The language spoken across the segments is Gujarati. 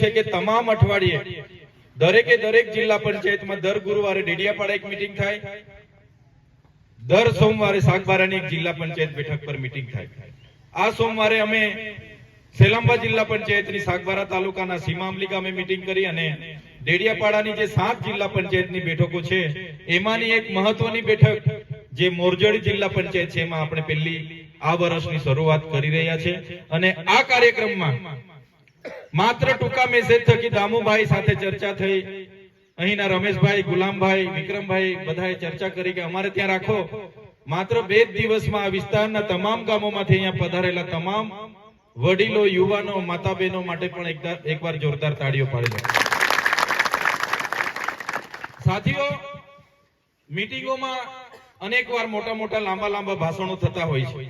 છે કે તમામ અઠવાડિયે દરેકે દરેક જિલ્લા પંચાયતમાં દર ગુરુવારે ડેડિયાપાડા એક મીટિંગ થાય. દર સોમવારે સાગબારાની એક જિલ્લા પંચાયત બેઠક પર મીટિંગ થાય. આ સોમવારે અમે સેલાંબા જિલ્લા પંચાયતની સાગબારા તાલુકાના સીમામલી ગામે મીટિંગ કરી અને ડેડિયાપાડાની જે સાત જિલ્લા પંચાયતની બેઠકો છે, એમાંની એક મહત્વની બેઠક જે મોરજડી જિલ્લા પંચાયત છે, એમાં આપણે પહેલી આ વર્ષની શરૂઆત કરી રહ્યા છે. અને આ કાર્યક્રમમાં માત્ર ટૂંકા મેસેજ થકી દામુભાઈ સાથે ચર્ચા થઈ. અહીંના રમેશભાઈ, ગુલામભાઈ, વિક્રમભાઈ બધાએ ચર્ચા કરી કે અમારે ત્યાં રાખો. માત્ર બે દિવસમાં આ વિસ્તારના તમામ ગામોમાંથી અહીંયા પધારેલા તમામ વડીલો, યુવાનો માતા બહેનો માટે પણ એકવાર જોરદાર તાળીઓ પાડી સાથીઓ, મીટિંગોમાં અનેકવાર મોટા મોટા લાંબા લાંબા ભાષણો થતા હોય છે.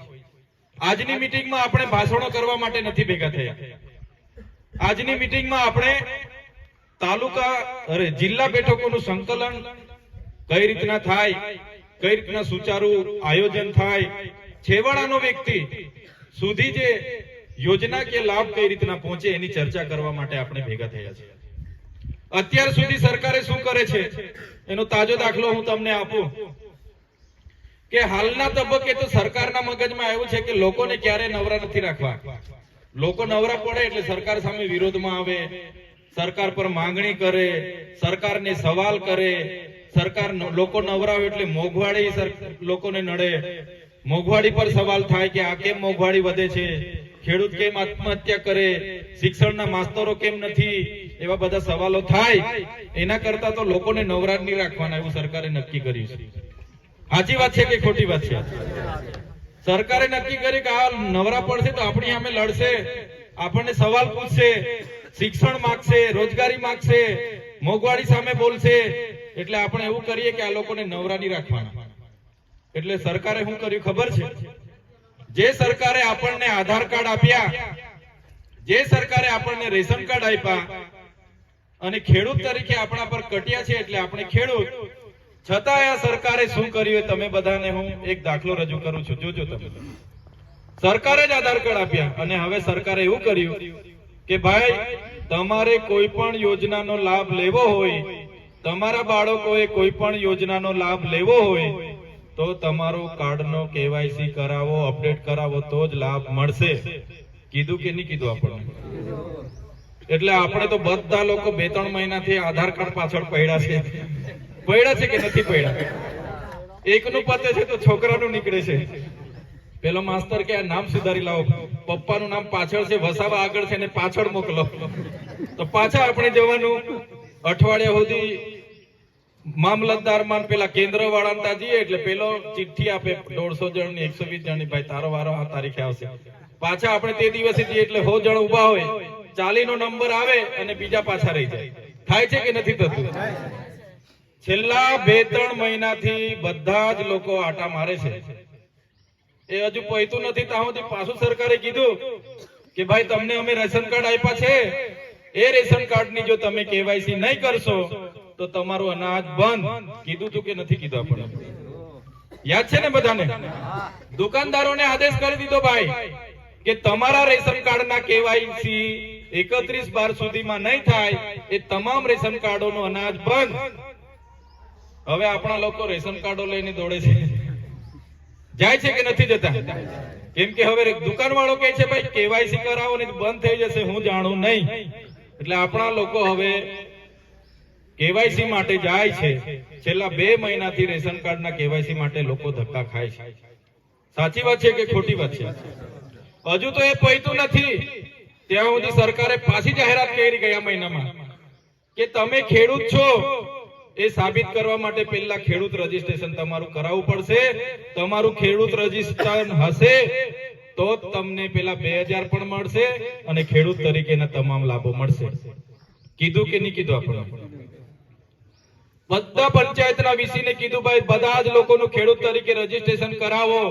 આજની મીટિંગમાં આપણે ભાષણો કરવા માટે નથી ભેગા થયા. આજની મિટિંગમાં આપણે તાલુકા, અરે જિલ્લા બેઠકોનું સંકલન કઈ રીતના થાય, કઈ રીતના સુચારુ આયોજન થાય, છેવાડાનો વ્યક્તિ સુધી જે યોજના કે લાભ કઈ રીતના પહોંચે એની ચર્ચા કરવા માટે આપણે ભેગા થયા છે. અત્યાર સુધી સરકારે શું કરે છે? એનો તાજો દાખલો હું તમને આપું. કે હાલના તબક્કે તો સરકારના મગજમાં આવ્યું છે કે લોકોને ક્યારે નવરા નથી રાખવા. લોકો નવરા પડે એટલે સરકાર સામે વિરોધમાં આવે. સરકાર પર માંગણી કરે, સરકારને સવાલ કરે. સરકાર લોકો નવરા હોય એટલે મોંઘવાડી લોકોને નડે. મોંઘવાડી પર સવાલ થાય કે આ કેમ મોંઘવાડી વધે છે? ખેડૂત કેમ આત્મહત્યા કરે? શિક્ષણના માસ્તરો કેમ નથી? એવા બધા સવાલો થાય. એના કરતા તો લોકોને નવરા નહીં રાખવાના, એવું સરકારે નક્કી કર્યું છે. સાચી વાત છે કે ખોટી વાત છે? સરકારે નક્કી કરી કે આ નવરા પડશે તો આપણી સામે લડશે. આપણને સવાલ પૂછશે, શિક્ષણ માંગશે, રોજગારી માંગશે, મોંઘવારી સામે બોલશે. એટલે આપણે એવું કરીએ કે આ લોકોને નવરા નહીં રાખવાના. એટલે સરકારે શું કર્યું ખબર છે? જે સરકારે આપણને આધાર કાર્ડ આપ્યા, જે સરકારે આપણને રેશન કાર્ડ આપ્યા, અને ખેડૂત તરીકે આપણા પર કટ્યા છે એટલે આપણે ખેડૂત છતાંય આ સરકારે શું કર્યું તમે બધાને હું એક દાખલો રજૂ કરું છું. જોજો તમે. સરકારે જ આધાર કાર્ડ આપ્યા અને હવે સરકારે એવું કર્યું કે ભાઈ, તમારે કોઈ પણ યોજનાનો લાભ લેવો હોય, તમારા બાળકોએ કોઈ પણ યોજનાનો લાભ લેવો હોય, તો તમારો કાર્ડનો કેવાયસી કરાવો, અપડેટ કરાવો, તો જ લાભ મળશે. કીધું કે નહીં કીધું આપણને? એટલે આપણે તો બધા લોકો બે ત્રણ મહિનાથી આધાર કાર્ડ પાછળ પડ્યા છે. પડ્યા છે કે નથી પડ્યા? એકનું પતે છે તો છોકરાનું નીકળે છે. પેલો માસ્તર કે આ નામ સુધારી લાવો. પપ્પાનું નામ પાછળ છે, વસાવા આગળ છે ને પાછળ મોકલો. તો પાછા આપણે જવાનું અઠવાડિયા સુધી મામલતદારમાં ને પેલા કેન્દ્ર વાળા ત્યાં જઈએ એટલે પેલો ચિઠ્ઠી આપે, દોઢસો જણની એકસો વીસ જણની ભાઈ, તારો વારો આ તારીખે આવશે. પાછા આપણે તે દિવસે જઈએ એટલે હો જણ ઊભા હોય ચાલી નો નંબર આવે અને બીજા પાછા રહી જાય. થાય છે કે નથી થતું? છેલ્લા બે ત્રણ મહિનાથી બધા જ લોકો આટા મારે છે. એ હજુ પહોંચ્યું નથી, ત્યાં સુધી પાછું સરકારે કીધું કે ભાઈ, તમને અમે રેશન કાર્ડ આપ્યા છે. એ રેશન કાર્ડની જો તમે કેવાયસી નહીં કરશો, તો તમારું અનાજ બંધ. કીધું તું કે નથી કીધું આપણે યાદ છે ને બધાને? દુકાનદારોને આદેશ કરી દીધો ભાઈ કે તમારા રેશન કાર્ડ ના કેવાયસી એકત્રીસ બાર સુધીમાં નહીં થાય, એ તમામ રેશન કાર્ડોનું અનાજ બંધ. હવે આપણા લોકો રેશન કાર્ડો લઈને દોડે છે. જાય છે કે નથી જતા? કેમ કે હવે દુકાન વાળો કહે છે, ભાઈ કેવાયસી કરાવો ને બંધ થઈ જશે, હું જાણું નહીં. એટલે આપણા લોકો હવે કેવાયસી માટે જાય છે. છેલ્લા બે મહિનાથી રેશન કાર્ડના કેવાયસી માટે લોકો ધક્કા ખાય છે. સાચી વાત છે કે ખોટી વાત છે? હજુ તો એ પૈતું નથી. ત્યાં સુધી સરકારે પાછી જાહેરાત કરી ગયા મહિનામાં કે તમે ખેડૂત છો. એ સાબિત કરવા માટે પહેલા ખેડૂત રજીસ્ટ્રેશન તમારું કરાવવું પડશે. તમારું ખેડૂત રજીસ્ટ્રેશન હશે તો તમને પેલા બે પણ મળશે અને ખેડૂત તરીકેના તમામ લાભો મળશે. કીધું કે નહીં કીધું આપણે બધા પંચાયતના વીસીને કીધું, ભાઈ, બધા જ લોકોનું ખેડૂત તરીકે રજીસ્ટ્રેશન કરાવો.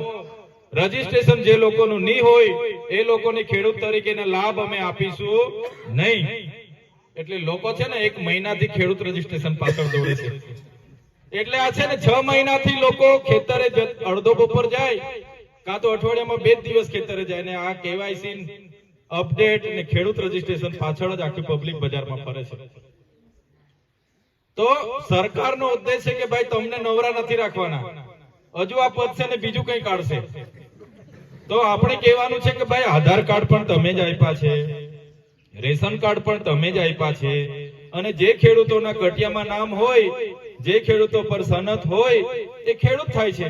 રજીસ્ટ્રેશન જે લોકોનું નહીં હોય, એ લોકોને ખેડૂત તરીકેના લાભ અમે આપીશું નહીં. એટલે લોકો છે ને એક મહિનાથી ખેડૂત રજીસ્ટ્રેશન પાછળ દોડે છે. એટલે આ છે ને છ મહિનાથી લોકો ખેતરે અડધો બપોર જાય, કાં તો અઠવાડિયામાં બે દિવસ ખેતરે જાય. ને આ કેવાયસી અપડેટ ને ખેડૂત રજીસ્ટ્રેશન પાછળ જ આખી પબ્લિક બજારમાં ફરે છે. તો સરકારનો ઉદ્દેશ છે કે ભાઈ તમને નવરા નથી રાખવાના. હજુ આ પદ છે ને બીજું કંઈ કાઢશે. તો આપણે કહેવાનું છે કે ભાઈ આધાર કાર્ડ પણ તમે જ આપ્યા છે. રેશન કાર્ડ પણ તમે જ આપ્યા છે. અને જે ખેડૂતોના કટિયામાં નામ હોય, જે ખેડૂતો પર સનત હોય, એ ખેડૂત થાય છે.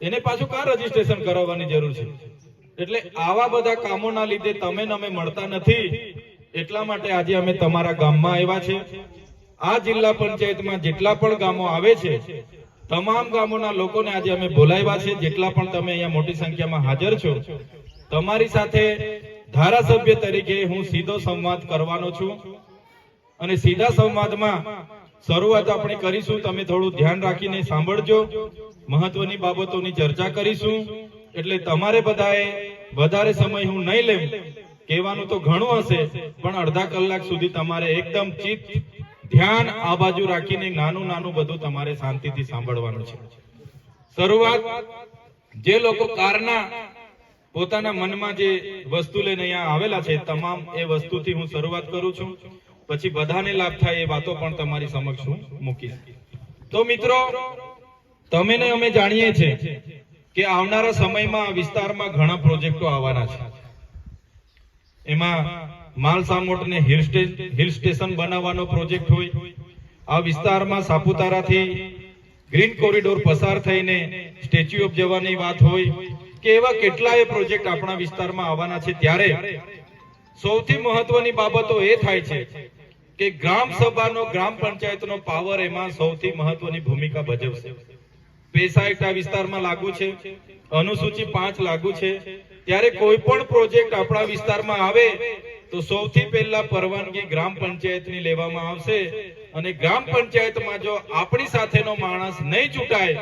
એને પાછું કા રજીસ્ટ્રેશન કરાવવાની જરૂર છે. એટલે આવા બધા કામોના લીધે તમે અમે મળતા નથી. એટલા માટે આજે અમે તમારા ગામમાં આવ્યા છે. આ જિલ્લા પંચાયતમાં જેટલા પણ ગામો આવે છે, તમામ ગામોના લોકોને આજે અમે બોલાવ્યા છે. જેટલા પણ તમે અહીંયા મોટી સંખ્યામાં હાજર છો, તમારી સાથે ધારાસભ્ય તરીકે હું સીધો સંવાદ કરવાનો છું. અને સીધા સંવાદમાં શરૂઆત આપણે કરીશું. તમે થોડું ધ્યાન રાખીને સાંભળજો. મહત્વની બાબતોની ચર્ચા કરીશું. એટલે તમારે બધાએ વધારે સમય હું નહીં લેમ. કહેવાનું તો ઘણું હશે, પણ અડધા કલાક સુધી તમારે એકદમ ચિત્ત, ધ્યાન આ બાજુ રાખીને નાનું નાનું બધું તમારે શાંતિથી સાંભળવાનું છે. શરૂઆત, જે લોકો કારના પોતાના મનમાં જે વસ્તુ લઈને અહીંયા આવેલા છે, તમામ એ વસ્તુથી હું શરૂઆત કરું છું. પછી બધાને લાભ થાય એ વાતો પણ તમારી સમક્ષ હું મૂકીશ. તો મિત્રો તમે ને અમે જાણીએ છીએ કે આવનારા સમયમાં આ વિસ્તારમાં ઘણા પ્રોજેક્ટો આવવાના છે. એમાં માલસામોટ ને હિલ સ્ટે- હિલ સ્ટેશન બનાવવાનો પ્રોજેક્ટ હોય, આ વિસ્તારમાં સાપુતારાથી ગ્રીન કોરિડોર પસાર થઈને સ્ટેચ્યુ ઓફ જવાની વાત હોય કે એવા કેટલાય પ્રોજેક્ટ આપણા વિસ્તારમાં આવવાના છે ત્યારે સૌથી મહત્વની બાબતો એ થાય છે કે ગ્રામ સભાનો, ગ્રામ પંચાયતનો પાવર એમાં સૌથી મહત્વની ભૂમિકા ભજવશે. પૈસા એકટા વિસ્તારમાં લાગુ છે, અનુસૂચિ પાંચ લાગુ છે. ત્યારે કોઈ પણ પ્રોજેક્ટ આપણા વિસ્તારમાં આવે તો સૌથી પહેલા પરવાનગી ગ્રામ પંચાયતની લેવામાં આવશે અને ગ્રામ પંચાયતમાં જો આપણી સાથેનો માણસ નહીં ચૂંટાય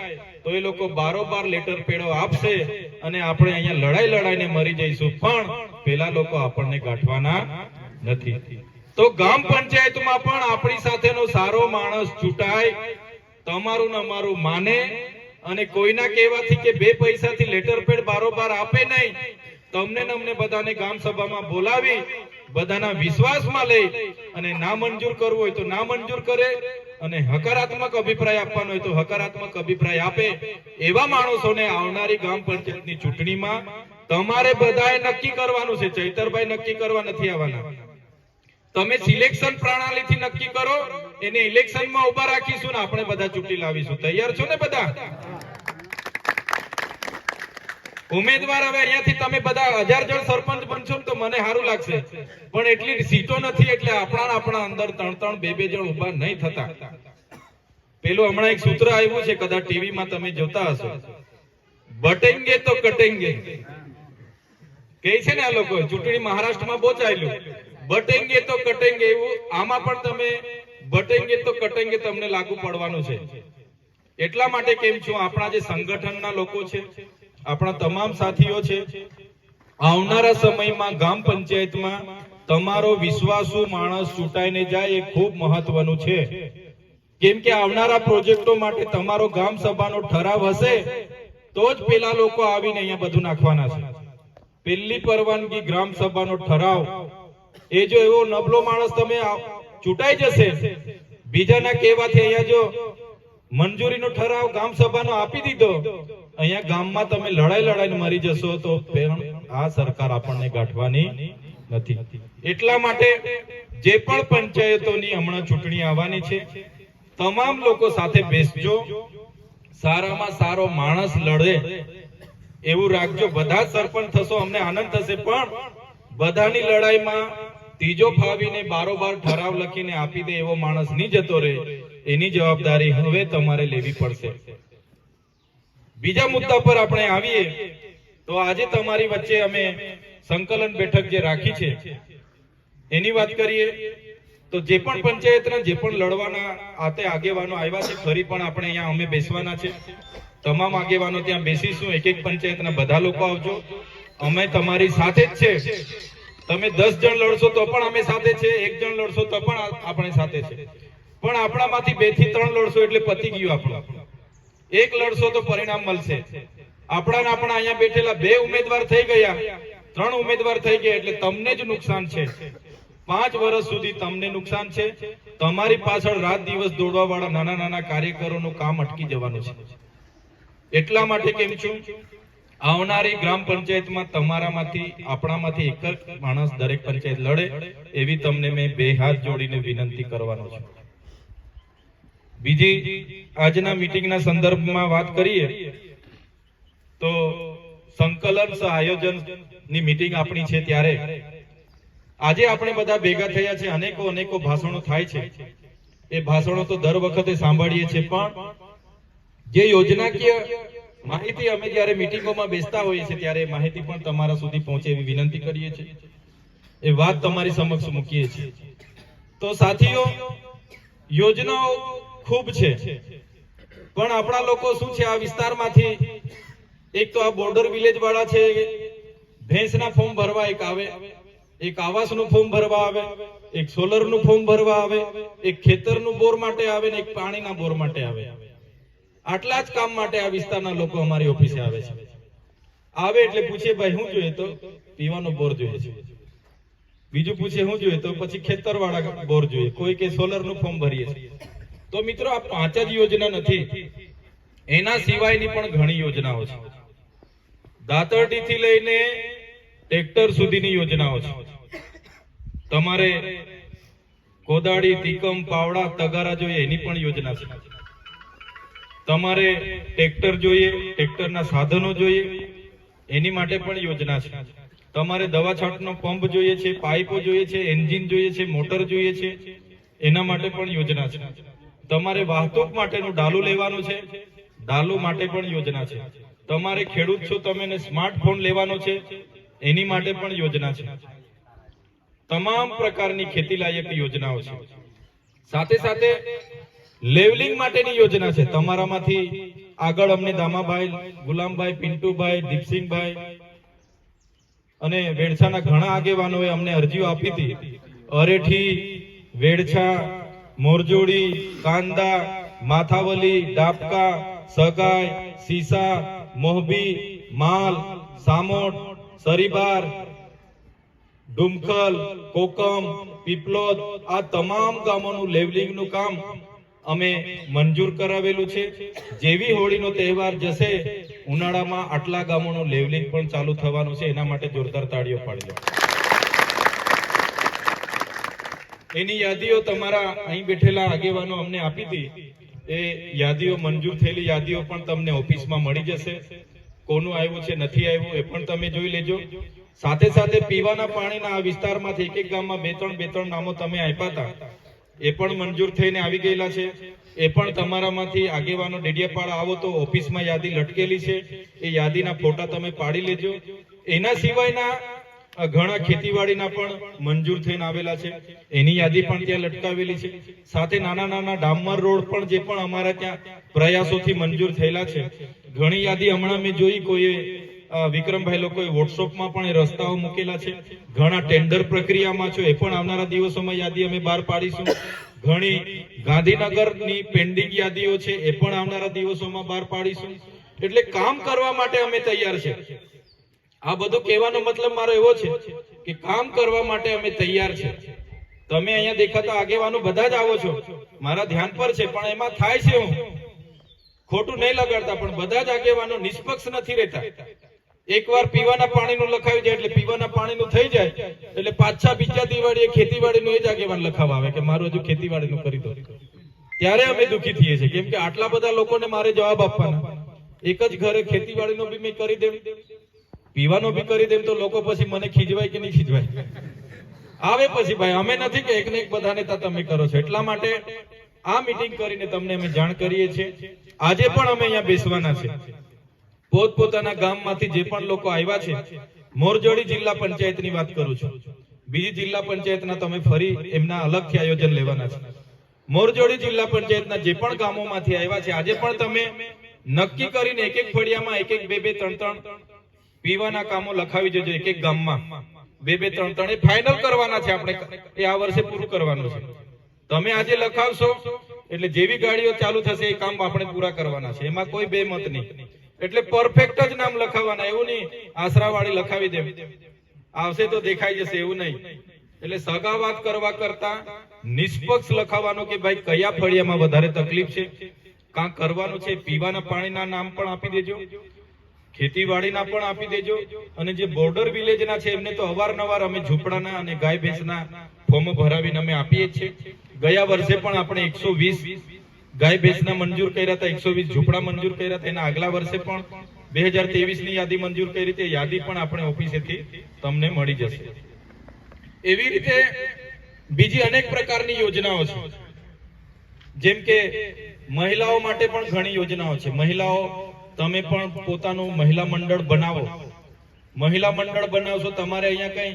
તો એ લોકો બારોબાર લેટર પેડો આપશે અને આપણે અહીંયા લડાઈ લડાઈને મરી જઈશું. પણ પેલા લોકો આપણને ગાંઠવાના નથી. તો ગામ પંચાયતમાં પણ આપણી સાથેનો સારો માણસ ચૂંટાય, તમારું ને અમારું માને અને કોઈના કહેવાથી કે બે પૈસાથી લેટર પેડ બારોબાર આપે નહીં, તમને ને અમને બધાને ગામ સભામાં બોલાવી બધાના વિશ્વાસમાં લઈ અને ના મંજૂર કરવું હોય તો ના મંજૂર કરે અને હકારાત્મક અભિપ્રાય આપવાનો હોય તો હકારાત્મક અભિપ્રાય આપે. એવા માણસોને આવનારી ગામ પંચાયતની ચૂંટણીમાં તમારે બધાએ નક્કી કરવાનું છે. ચૈતરભાઈ નક્કી કરવા નથી આવવાના. તમે સિલેક્શન પ્રણાલીથી નક્કી કરો, એને ઇલેક્શનમાં ઊભા રાખીશું ને આપણે બધા ચૂંટી લાવીશું. તૈયાર છો ને બધા? ઉમેદવાર હવે અહીંયાથી તમે બધા હજાર જણ સરપંચ બનશો તો મને સારું લાગશે. પણ એટલી સીટો નથી એટલે આપણા આપણા અંદર ત્રણ ત્રણ બે બે જણ ઊભા નહીં થતા. પેલું હમણાં એક સૂત્ર આવ્યું છે, કદાચ ટીવીમાં તમે જોતા હશો. બટેંગે તો કટેંગે. કહે છે ને આ લોકો, ચૂંટણી મહારાષ્ટ્રમાં બહુ ચાલ્યું બટેંગે તો કટેંગે એવું, આમાં પણ તમે બટેંગે તો કટેંગે તમને લાગુ પડવાનું છે. એટલા માટે કેમ છું, આપણા જે સંગઠનના લોકો છે આપણા તમામ સાથીઓ છે, આવનારા સમયમાં ગામ પંચાયતમાં તમારો વિશ્વાસુ માણસ ચૂંટાઈને જાય એ ખૂબ મહત્વનું છે. કેમ કે આવનારા પ્રોજેક્ટો માટે તમારો ગામ સભાનો ઠરાવ હશે, તો જ પેલા લોકો આવીને અહીંયા બધું નાખવાના છે. પેલી પરવાનગી ગ્રામ સભાનો ઠરાવ, એ જો એવો નબળો માણસ તમે ચૂંટાઈ જશે, બીજાના કહેવાથી અહીંયા જો મંજૂરીનો ઠરાવ ગામ સભાનો આપી દીધો અહીંયા ગામમાં તમે લડાઈ લડાઈને મરી જશો તો આ સરકાર આપણને ગાંઠવાની નથી. એટલા માટે જે પણ પંચાયતોની હમણાં ચૂંટણી આવવાની છે, તમામ લોકો સાથે બેસજો, સારામાં સારો માણસ લડે, એવું રાખજો. બધા સરપંચ થશો, અમને આનંદ થશે, પણ બધાની લડાઈમાં ત્રીજો ફાવીને બારોબાર ઠરાવ લખીને આપી દે એવો માણસ નહીં જતો રહે. એની જવાબદારી હવે તમારે લેવી પડશે. બીજા મુદ્દા પર આપણે આવીએ, તો આજે તમારી વચ્ચે અમે સંકલન બેઠક જે રાખી છે, એની વાત કરીએ. તો જે પણ પંચાયતના, જે પણ લડવાના આતે આગેવાનો આવ્યા છે, ફરી પણ આપણે અહીંયા અમે બેસવાના છે. તમામ આગેવાનો ત્યાં બેસીશું, એક એક પંચાયતના બધા લોકો આવજો. અમે તમારી સાથે જ છે. તમે દસ જણ લડશો તો પણ અમે સાથે છે, એક જણ લડશો તો પણ આપણે સાથે છે. પણ આપણામાંથી બેથી ત્રણ લડશો એટલે પતી ગયું આપણું. એક લડશો તો પરિણામ મળશે. આપણા આપણા અહીંયા બેઠેલા બે ઉમેદવાર થઈ ગયા. ત્રણ ઉમેદવાર થઈ ગયા એટલે તમને જ નુકસાન છે. પાંચ વર્ષ સુધી તમને નુકસાન છે. તમારી પાછળ રાત દિવસ દોડવા વાળા નાના નાના કાર્યકરોનું કામ અટકી જવાનું છે. એટલા માટે કેમ છું? આવનારી ગ્રામ પંચાયતમાં તમારામાંથી, આપણામાંથી એક જ માણસ દરેક પંચાયત લડે, એવી તમને મેં બે હાથ જોડીને વિનંતી કરવાનો છું. બીજી આજના મીટિંગના સંદર્ભમાં વાત કરીએ તો સંકલન સહ આયોજનની મીટિંગ આપણી છે ત્યારે. આજે આપણે બધા ભેગા થયા છે, અનેકો અનેકો ભાષણો થાય છે. એ ભાષણો તો દર વખતે સાંભળીએ છીએ, પણ જે યોજનાકીય માહિતી અમે જ્યારે મીટિંગોમાં બેસતા હોઈએ છીએ, ત્યારે માહિતી પણ તમારા સુધી પહોંચે એવી વિનંતી કરીએ છીએ. એ વાત તમારી સમક્ષ મૂકીએ છીએ. તો સાથીઓ, યોજનાઓ ખૂબ છે. પણ આપણા લોકો શું છે? આ વિસ્તારમાંથી એક તો આ બોર્ડર વિલેજ વાળા છે, ભેંસના ફોર્મ ભરવા એક આવે, એક આવાસનું ફોર્મ ભરવા આવે, એક સોલરનું ફોર્મ ભરવા આવે, એક ખેતરનું બોર માટે આવે એક પાણીના બોર માટે આવે. આટલા જ કામ માટે આ વિસ્તારના લોકો અમારી ઓફિસે આવે છે. આવે એટલે પૂછે, ભાઈ, શું જોઈએ તો? પીવાનો બોર જોઈએ છે. બીજું પૂછે, શું જોઈએ તો? પછી ખેતર વાળા બોર જોઈએ. કોઈ કે સોલરનું ફોર્મ ભરીએ છીએ. તો મિત્રો, આ પાંચ જ યોજના નથી. એના સિવાયની પણ ઘણી યોજનાઓ છે. દાતરડી થી લઈને ટ્રેક્ટર સુધીની યોજનાઓ છે. તમારે કોદાળી તીકમ પાવડા, તગારા જોઈએ, એની પણ યોજના છે. તમારે ટ્રેક્ટર જોઈએ ટ્રેક્ટરના સાધનો જોઈએ, એની માટે પણ યોજના છે. તમારે દવા છાંટનો પંપ જોઈએ છે, પાઇપો જોઈએ છે, એન્જિન જોઈએ છે, મોટર જોઈએ છે, એના માટે પણ યોજના છે. તમારે વાહતુક માટેનું ડાલુ લેવાનું છે. ડાલુ માટે પણ યોજના છે. તમારે ખેડૂત છો, તમે સ્માર્ટફોન લેવાનો છે. એની માટે પણ યોજના છે. તમામ પ્રકારની ખેતી લાયક યોજનાઓ છે. સાથે સાથે લેવલિંગ માટેની યોજના છે. તમારામાંથી આગળ અમને દામાભાઈ, ગુલામભાઈ, પિન્ટુભાઈ, દીપસિંહભાઈ અને વેડછાના ઘણા આગેવાનોએ અમને અરજીઓ આપી હતી. અરેઠી, વેડછા મોરજોડી, કાંદા, માથાવલી, ડાબકા, સગાઈ, સીસા, મોહબી, માલ, સામોટ, સરીબાર, ડુમખલ, કોકમ, પીપલોદ, આ તમામ ગામોનું લેવલિંગનું કામ અમે મંજૂર કરાવેલું છે. જેવી હોળીનો તહેવાર જશે, ઉનાળામાં આટલા ગામોનું લેવલિંગ પણ ચાલુ થવાનું છે. એના માટે જોરદાર તાળીઓ પાડી દો એની યાદીઓ તમારા અહીં બેઠેલા આગેવાનો અમને આપી હતી. એ યાદીઓ મંજૂર થયેલી યાદીઓ પણ તમને ઓફિસમાં મળી જશે. કોનું આવ્યું છે, નથી આવ્યું, એ પણ તમે જોઈ લેજો. સાથે સાથે પીવાના પાણીના આ વિસ્તારમાંથી એક એક ગામમાં બે ત્રણ બે ત્રણ નામો તમે આપ્યા હતા. એ પણ મંજૂર થઈને આવી ગયેલા છે. એ પણ તમારામાંથી આગેવાનો ડેડિયાપાડા આવો તો ઓફિસમાં યાદી લટકેલી છે. એ યાદીના ફોટા તમે પાડી લેજો. એના સિવાયના ઘણા ખેતીવાડીના પણ મંજૂર થઈને આવેલા છે. એની યાદી પણ ત્યાં લટકાવેલી છે. સાથે નાના નાના ડામર રોડ પણ જે પણ અમારા ત્યાં પ્રયાસોથી મંજૂર થયેલા છે. ઘણી યાદી હમણાં મેં જોઈ, કોઈએ વિક્રમભાઈ લોકોએ વોટ્સઅપમાં પણ એ રસ્તાઓ મૂકેલા છે. ઘણા ટેન્ડર પ્રક્રિયામાં છે, એ પણ આવનારા દિવસોમાં યાદી અમે બહાર પાડીશું. ઘણી ગાંધીનગરની પેન્ડિંગ યાદીઓ છે, એ પણ આવનારા દિવસોમાં બહાર પાડીશું. એટલે કામ કરવા માટે અમે તૈયાર છે. આ બધું કહેવાનો મતલબ મારો એવો છે કે કામ કરવા માટે અમે તૈયાર છે. તમે અહીંયા દેખાતા આગેવાનો બધા જ આવો છો. મારા ધ્યાન પર છે, પણ એમાં થાય છે હું. ખોટું નહીં લગાડતા, પણ બધા જ આગેવાનો નિષ્પક્ષ નથી રહેતા. એકવાર પીવાના પાણીનું લખાવી જાય એટલે પીવાના પાણીનું થઈ જાય. એટલે પાછા બીજા દિવાળીએ ખેતીવાડીનું એ જ આગેવાન લખાવા આવે કે મારું હજુ ખેતીવાડીનું કરી દો. ત્યારે અમે દુખી થઈએ છીએ. કેમ કે આટલા બધા લોકોને મારે જવાબ આપવાના. એક જ ઘરે ખેતીવાડીનો બી મેં કરી દેમ પીવાનો બી કરી દેમ તો લોકો પછી મને ખીજવાય કે નહીં ખીજવાય? આવે પછી ભાઈ, અમે નથી કે એક ને એક બધાને તમે કરો છો. એટલા માટે આ મીટિંગ કરીને તમને અમે જાણ કરીએ છીએ. આજે પણ અમે અહીંયા બેસવાના છે. પોતપોતાના ગામમાંથી જે પણ લોકો આવ્યા છે, મોરજોડી જિલ્લા પંચાયતની વાત કરું છું. બીજી જિલ્લા પંચાયતના તમે ફરી એમના અલગથી આયોજન લેવાના છે. મોરજોડી જિલ્લા પંચાયતના જે પણ ગામોમાંથી આવ્યા છે, આજે પણ તમે નક્કી કરીને એક એક ફળિયામાં એક એક બે બે ત્રણ ત્રણ પીવાના કામો લખાવી દેજો એક એક ગામમાં. બે બે, ત્રણ ત્રણ એ ફાઇનલ કરવાના છે આપણે. એ આ વર્ષે પૂરું કરવાનું છે. તમે આજે લખાવશો, એટલે જેવી ગાડીઓ ચાલુ થશે એ કામ આપણે પૂરા કરવાના છે. એમાં કોઈ બે મત નહીં. એટલે પરફેક્ટ જ નામ લખાવવાના એવું નહીં, આશરાવાળી લખાવી દે આવશે તો દેખાઈ જશે, એવું નહીં. એટલે સગા વાત કરવા કરતા નિષ્પક્ષ લખાવાનો કે ભાઈ કયા ફળિયામાં વધારે તકલીફ છે? કાં કરવાનું છે, પીવાના પાણીના નામ પણ આપી દેજો. ખેતીવાડીના પણ આપી દેજો. અને જે બોર્ડર વિલેજના છે, એમને તો અવારનવાર અમે ઝૂંપડાના અને ગાય ભેંસના ફોર્મ ભરાવીને અમે આપીએ છીએ. ગયા વર્ષે પણ આપણે એકસો ગાય ભેંસના મંજૂર કર્યા હતા, એકસો ઝૂંપડા મંજૂર કર્યા હતા. એના આગલા વર્ષે પણ બે હજારની યાદી મંજૂર કરી તે યાદી પણ આપણે ઓફિસેથી તમને મળી જશે. એવી રીતે બીજી અનેક પ્રકારની યોજનાઓ છે. જેમ કે મહિલાઓ માટે પણ ઘણી યોજનાઓ છે. મહિલાઓ તમે પણ પોતાનું મહિલા મંડળ બનાવો. મહિલા મંડળ બનાવશો, તમારે અહીંયા કઈ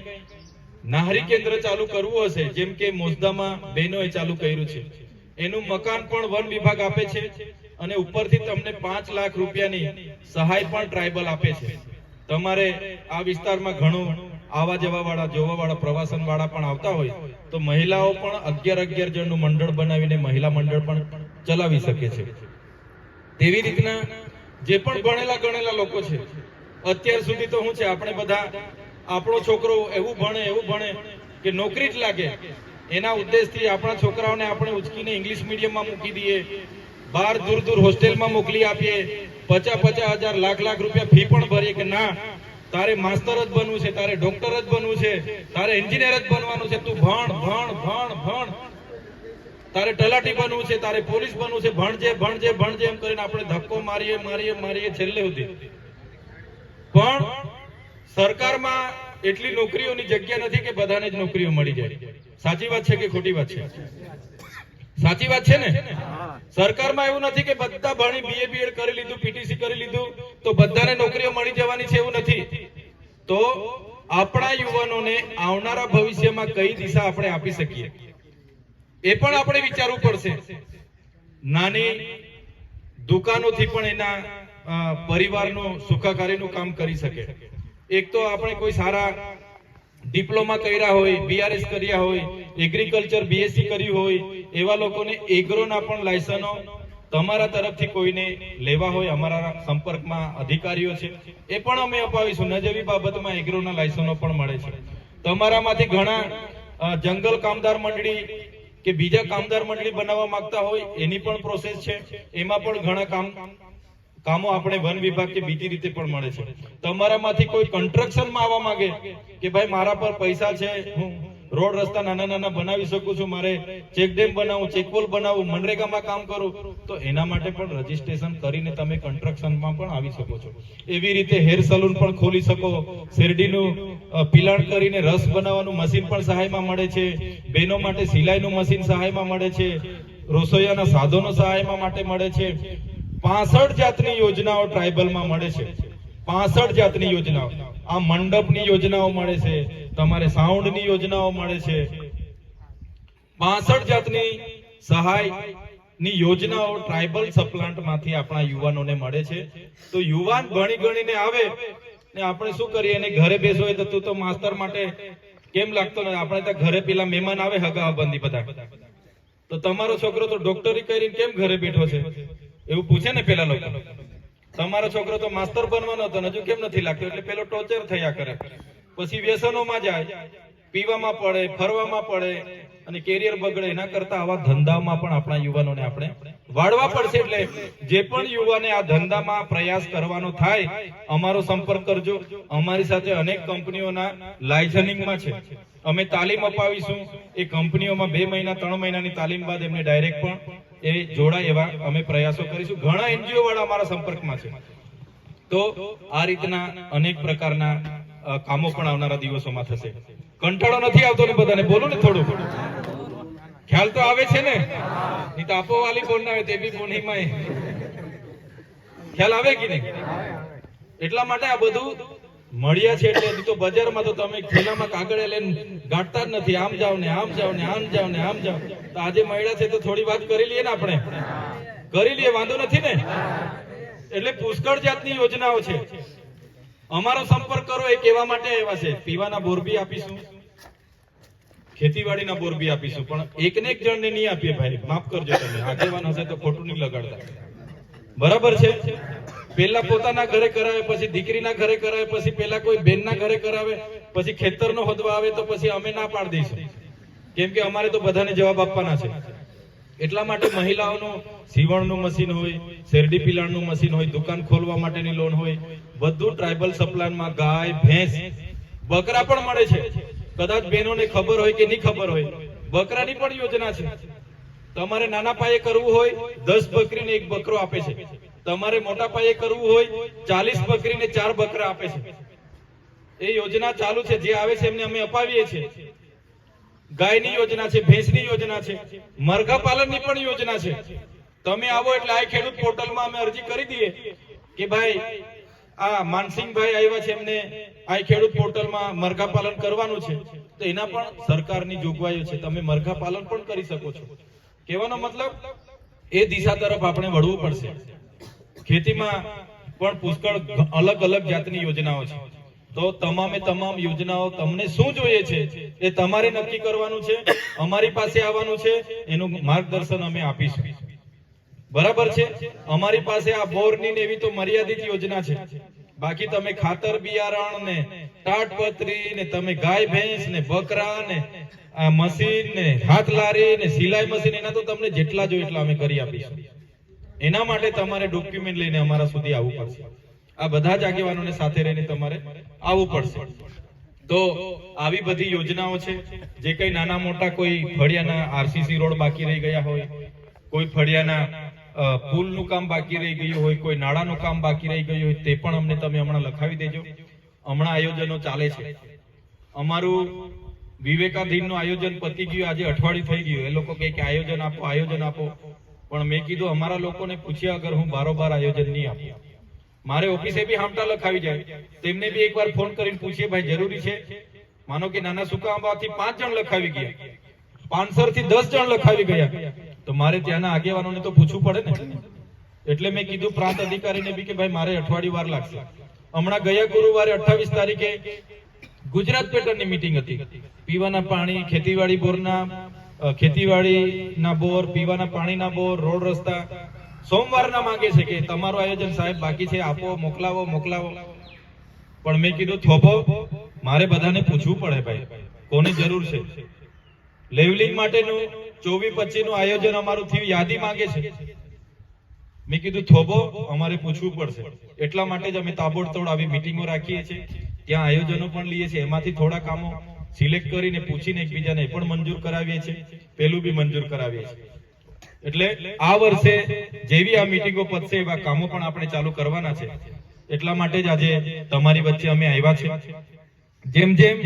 નાહરી કેન્દ્ર ચાલુ કરવું હશે, જેમ કે મોસદામાં બહેનોએ ચાલુ કર્યું છે. એનું મકાન પણ વન વિભાગ આપે છે અને ઉપરથી તમને પાંચ લાખ રૂપિયાની સહાય પણ ટ્રાઇબલ આપે છે. તમારે આ વિસ્તારમાં ઘણું આવા જવા વાળા જોવા વાળા પ્રવાસન વાળા પણ આવતા હોય, તો મહિલાઓ પણ અગિયાર અગિયાર જણનું મંડળ બનાવીને મહિલા મંડળ પણ ચલાવી શકે છે. તેવી રીતના જે પણ ભણેલા ગણેલા લોકો છે, અત્યાર સુધી તો શું છે, આપણે બધા, આપણો છોકરો એવું ભણે એવું ભણે કે નોકરી જ લાગે. એના ઉદ્દેશથી આપણા છોકરાઓને આપણે ઉચકીને ઇંગ્લિશ મીડિયમમાં મૂકી દઈએ, બહાર દૂર દૂર હોસ્ટેલમાં મોકલી આપીએ, પચાસ પચાસ હજાર લાખ લાખ રૂપિયા ફી પણ ભરીએ કે ના, તારે માસ્તર જ બનવું છે, તારે ડોક્ટર જ બનવું છે, તારે એન્જિનિયર જ બનવાનું છે, તું ભણ ભણ ભણ ભણ. તારે તલાટી બનવું છે, તારે પોલીસ બનવું છે, ભણજે ભણજે ભણજે એમ કરીને આપણે ધક્કો મારીએ મારીએ મારીએ છેલ્લે સુધી. પણ સરકારમાં એટલી નોકરીઓની જગ્યા નથી કે બધાને જ નોકરીઓ મળી જાય. સાચી વાત છે કે ખોટી વાત છે? સાચી વાત છે ને? સરકારમાં એવું નથી કે બધા ભણી બીએ બીએડ કરી લીધું પીટીસી કરી લીધું, તો બધાને નોકરીઓ મળી જવાની છે એવું નથી. તો આપણા યુવાનોને આવનારા ભવિષ્યમાં કઈ દિશા આપણે આપી શકીએ? એ પણ આપણે વિચારવું પડશે. નાની દુકાનોથી પણ એના પરિવારનો સુખાકારીનું કામ કરી શકે. એક તો આપણે કોઈ સારા ડિપ્લોમા કર્યા હોય બીઆરએસ કર્યા હોય, એગ્રીકલ્ચર બીએસસી કર્યું હોય, એવા લોકોને એગ્રોના પણ લાયસનો તમારા તરફથી કોઈને લેવા હોય, અમારા સંપર્કમાં અધિકારીઓ છે, એ પણ અમે અપાવીશું. નજવી જેવી બાબતમાં એગ્રોના લાયસનો પણ મળે છે. તમારામાંથી ઘણા જંગલ કામદાર મંડળી કે બીજા કામદાર મંડળી બનાવવા માંગતા હોય, એની પણ પ્રોસેસ છે. એમાં પણ ઘણા કામ, કામો આપણે વન વિભાગ કે બીજી રીતે પણ મળે છે. તમારામાંથી કોઈ કન્સ્ટ્રક્શનમાં આવવા માંગે કે ભાઈ મારા પર પૈસા છે, હું રોડ રસ્તા નાના નાના બનાવી શકું છું, મારે ચેક ડેમ બનાવું ચેકપોલ બનાવું, મનરેગામાં કામ કરું, તો એના માટે પણ રજીસ્ટ્રેશન કરીને તમે કન્સ્ટ્રક્શનમાં પણ આવી શકો છો. એવી રીતે હેર સલૂન પણ ખોલી શકો, શેરડીનું પિલાણ કરીને રસ બનાવવાનું મશીન પણ સહાયમાં મળે છે બહેનો માટે સિલાઈનું મશીન સહાયમાં મળે છે, રસોઈયાના સાધનો સહાયમાં માટે મળે છે, પાસઠ જાતની યોજનાઓ ટ્રાઇબલમાં મળે છે, પાસઠ જાતની યોજનાઓ, આ મંડપની યોજનાઓ મળે છે તમારે સાઉન્ડની યોજનાઓ મળે છે. પાસઠ જાતની સહાયની યોજનાઓ ટ્રાઇબલ સપ્લાન્ટમાંથી આપણા યુવાનોને મળે છે. તો યુવાન ભણી ગણીને આવે ને આપણે શું કરીએ? એને ઘરે બેસો તો તું તો માસ્તર માટે કેમ લાગતો નથી? આપણે તો ઘરે પેલા મહેમાન આવે હગા બંધી. બધા તો તમારો છોકરો તો ડોક્ટરી કરીને કેમ ઘરે બેઠો છે? એવું પૂછે ને પેલા લોકો. તમારો છોકરો તો માસ્તર બનવાનો હતો હજુ કેમ નથી લાગતો? એટલે પેલો ટોર્ચર થયા કરે. પછી વ્યસનોમાં જાય, પીવામાં પડે, ફરવામાં પડે અને કેરિયર બગડે, એના કરતા આવા ધંધામાં પણ આપણા યુવાનોને આપણે વાળવા પડશે એટલે જે પણ યુવાને આ ધંધામાં પ્રયાસ કરવાનો થાય, અમારો સંપર્ક કરજો. અમારી સાથે અનેક કંપનીઓના લાયસનિંગમાં છે. અમે તાલીમ અપાવીશું. એ કંપનીઓમાં બે મહિના, ત્રણ મહિનાની તાલીમ બાદ એમને ડાયરેક્ટ પણ એ જોડાય એવા અમે પ્રયાસો કરીશું. ઘણા એનજીઓ વાળા અમારા સંપર્કમાં છે. તો આ રીતના અનેક પ્રકારના કામો પણ આવનારા દિવસોમાં થશે. કંટાળો નથી આવતો ને બધાને? બોલો ને થોડું ખ્યાલ તો આવે છે ને? નહીં તો આપો વાલી બોલ આવે તે બી બોનીમાં ખ્યાલ આવે કે નહીં? એટલા માટે આ બધું મળ્યા છે એટલે તો બજારમાં તો તમે ખેલામાં કાગળે લઈને ગાંઠતા જ નથી. આમ જાવ ને, આમ જાવ ને, આમ જાવ ને, આમ જાવ તો આજે મળ્યા છે તો થોડી વાત કરી લઈએ ને આપણે? કરી લઈએ, વાંધો નથી ને? એટલે પુષ્કળ જાતની યોજનાઓ છે. અમારો સંપર્ક કરો એ કહેવા માટે આવ્યા છે. પીવાના બોર બી આપીશું. ખેતીવાડીના બોર બી આપીશું. પણ એકને એક જણને નહીં આપીએ ભાઈ. માફ કરજો તમે. આગેવાન હશે તો ખોટું નહીં લગાડતા. બરાબર છે? પેલા પોતાના ઘરે કરાવે, પછી દીકરીના ઘરે કરાવે, પછી પેલા કોઈ બેનના ઘરે કરાવે, પછી ખેતરનો હોદવા આવે તો પછી અમે ના પાડી દઈશું. કેમ કે અમારે તો બધાને જવાબ આપવાના છે. એટલા માટે મહિલાઓનું સીવણનું મશીન હોય, શેરડી પિલાણનું મશીન હોય, દુકાન ખોલવા માટેની લોન હોય, બધું ટ્રાઇબલ સપ્લાનમાં ગાય, ભેંસ, બકરા પણ મળે છે. કદાચ બહેનોને ખબર હોય કે નહીં ખબર હોય, બકરાની પણ યોજના છે. તમારે નાના પાયે કરવું હોય, દસ બકરીને એક બકરો આપે છે. તમારે મોટા પાયે કરવું હોય, ચાલીસ બકરીને ચાર બકરા આપે છે. એ યોજના ચાલુ છે, જે આવે છે એમને અમે અપાવીએ છીએ. ગાયની યોજના છે, ભેંસની યોજના છે, મરઘા પાલનની પણ યોજના છે. તમે આવો એટલે આ ખેડૂત પોર્ટલમાં અમે અરજી કરી દઈએ કે ભાઈ, આ માનસિંહભાઈ આવ્યા છે એમને આ ખેડૂત પોર્ટલમાં મરઘા પાલન કરવાનું છે. તો એના પણ સરકારની જોગવાઈઓ છે. તમે મરઘા પાલન પણ કરી શકો છો. કહેવાનો મતલબ, એ દિશા તરફ આપણે વળવું પડશે. ખેતીમાં પણ પુષ્કળ અલગ અલગ જાતની યોજનાઓ છે. તો તમામે તમામ યોજનાઓ તમને શું જોઈએ છે એ તમારે નક્કી કરવાનું છે. અમારી પાસે આવવાનું છે. એનું માર્ગદર્શન અમે આપીશું. બરાબર છે? અમારી પાસે આ બોરની એવી તો મર્યાદિત યોજના છે. બાકી તમે ખાતર બિયારણ ને તાટપત્રી ને તમે ગાય ભેંસ ને બકરા ને આ મશીન ને હાથ લારી ને સિલાઈ મશીન એના તો તમને જેટલા જોઈએ એટલા અમે કરી આપીશું. એના માટે તમારે ડોક્યુમેન્ટ લઈને અમારા સુધી આવવું પડશે. આ બધા જ આગેવાનોને સાથે રહીને તમારે આવવું પડશે. તો આવી બધી યોજનાઓ છે. જે કઈ નાના મોટા કોઈ ફળિયાના આરસીસી રોડ બાકી રહી ગયા હોય, કોઈ ફળિયાના પુલનું કામ બાકી રહી ગયું હોય, કોઈ નાળાનું કામ બાકી રહી ગયું હોય, તે પણ અમને તમે હમણાં લખાવી દેજો. હમણાં આયોજનો ચાલે છે. અમારું વિવેકાધીનનું આયોજન પતી ગયું, આજે અઠવાડિયું થઈ ગયું. એ લોકો કહે કે આયોજન આપો આયોજન આપો. પણ મેં કીધું, અમારા લોકોને પૂછ્યા અગર હું બારોબાર આયોજન નહીં આપું. મારે ઓફિસે બી હામટા લખાવી જાય. તેમને બી એકવાર ફોન કરીને પૂછીએ, ભાઈ, જરૂરી છે? માનો કે નાના સુકા આંબાથી પાંચ જણ લખાવી ગયા. પાંચસો થી દસ જણ લખાવી ગયા. તો મારે ત્યાંના આગેવાનોને તો પૂછવું પડે ને. એટલે મેં કીધું પ્રાંત અધિકારીને બી કે ભાઈ મારે અઠવાડિયું વાર લાગશે. હમણાં ગયા ગુરુવારે અઠાવીસ તારીખે ગુજરાત પેટર્નની મીટિંગ હતી. પીવાના પાણી, ખેતીવાડી બોરના ખેતીવાડીના બોર, પીવાના પાણીના બોર, રોડ રસ્તા. સોમવારના માંગે છે કે તમારું આયોજન સાહેબ બાકી છે, આપો, મોકલાવો મોકલાવો. પણ મેં કીધું, થોભો, મારે બધાને પૂછવું પડે ભાઈ. કોની જરૂર છે? લેવલિંગ માટેનું ચોવીસ પચીસનું આયોજન અમારું થયું, યાદી માંગે છે. મેં કીધું, થોભો, અમારે પૂછવું પડશે. એટલા માટે જ અમે તાબોડતોડ આવી મિટિંગો રાખીએ છીએ. ત્યાં આયોજનો પણ લઈએ છીએ. એમાંથી થોડા કામો સિલેક્ટ કરીને પૂછીને એકબીજાને પણ મંજૂર કરાવીએ છીએ. પેલું બી મંજૂર કરાવીએ છીએ. એટલે આ વર્ષે જેવી આ મીટિંગો પતશે, એવા કામો પણ આપણે ચાલુ કરવાના છે. એટલા માટે જ આજે તમારી વચ્ચે અમે આવ્યા છે જેમ જેમ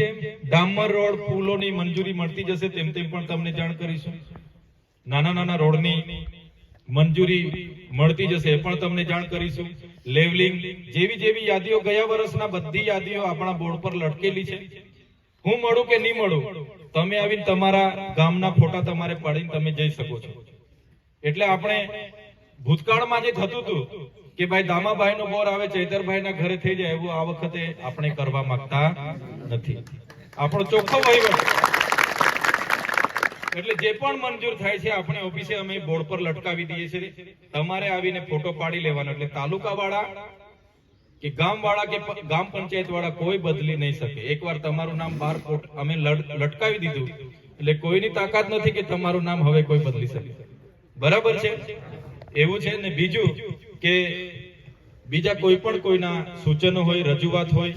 ડામર રોડ પુલોની મંજૂરી મળતી જશે, તેમ તેમ પણ તમને જાણ કરીશું. નાના નાના રોડની મંજૂરી મળતી જશે, એ પણ તમને જાણ કરીશું. લેવલિંગ જેવી જેવી યાદીઓ ગયા વર્ષના બધી યાદીઓ આપણા બોર્ડ પર લટકેલી છે. હું મળું કે નહીં મળું, તમે આવીને તમારા ગામના ફોટા તમારે પાડીને તમે જઈ શકો છો. એટલે આપણે ભૂતકાળમાં જે થતું હતું કે ભાઈ દામાભાઈ નો બોર આવે ચૈતરભાઈ ના ઘરે થઈ જાય, એવું આ વખતે આપણે કરવા માંગતા નથી. આપણો ચોખ્ખો વહીવટ. એટલે જે પણ મંજૂર થાય છે, આપણે ઓફિસે અમે બોર્ડ પર લટકાવી દઈએ છીએ. તમારે આવીને ફોટો પાડી લેવાનો. એટલે તાલુકા વાળા કે ગામ વાળા કે ગામ પંચાયત વાળા કોઈ બદલી નહીં શકે. એકવાર તમારું નામ બહાર ફોટ, અમે લટકાવી દીધું. એટલે કોઈની તાકાત નથી કે તમારું નામ હવે કોઈ બદલી શકે. બરાબર છે? એવું છે ને બીજું કે બીજા કોઈ પણ કોઈના સૂચનો હોય, રજૂઆત હોય,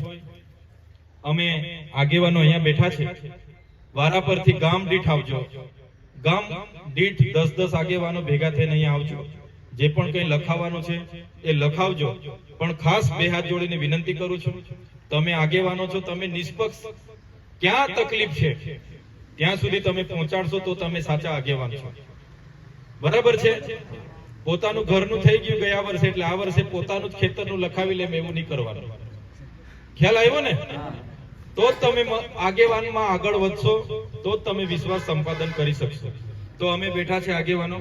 અમે આગેવાનો અહીંયા બેઠા છે. વારા પરથી ગામ દીઠ આવજો. ગામ દીઠ દસ દસ આગેવાનો ભેગા થઈને અહીંયા આવજો. જે પણ કંઈ લખાવવાનું છે એ લખાવજો. પણ ખાસ બે હાથ જોડીને વિનંતી કરું છું, તમે આગેવાનો છો, તમે નિષ્પક્ષ. ક્યાં તકલીફ છે? ત્યાં સુધી તમે પહોંચાડશો તો તમે સાચા આગેવાન છો. બરાબર છે? પોતાનું ઘરનું થઈ ગયું ગયા વર્ષે, એટલે આ વર્ષે પોતાનું જ ખેતરનું લખાવી લેમ એવું નહીં કરવાનું. ખ્યાલ આવ્યો ને? તો જ તમે આગેવાનમાં આગળ વધશો, તો જ તમે વિશ્વાસ સંપાદન કરી શકશો. તો અમે બેઠા છે આગેવાનો.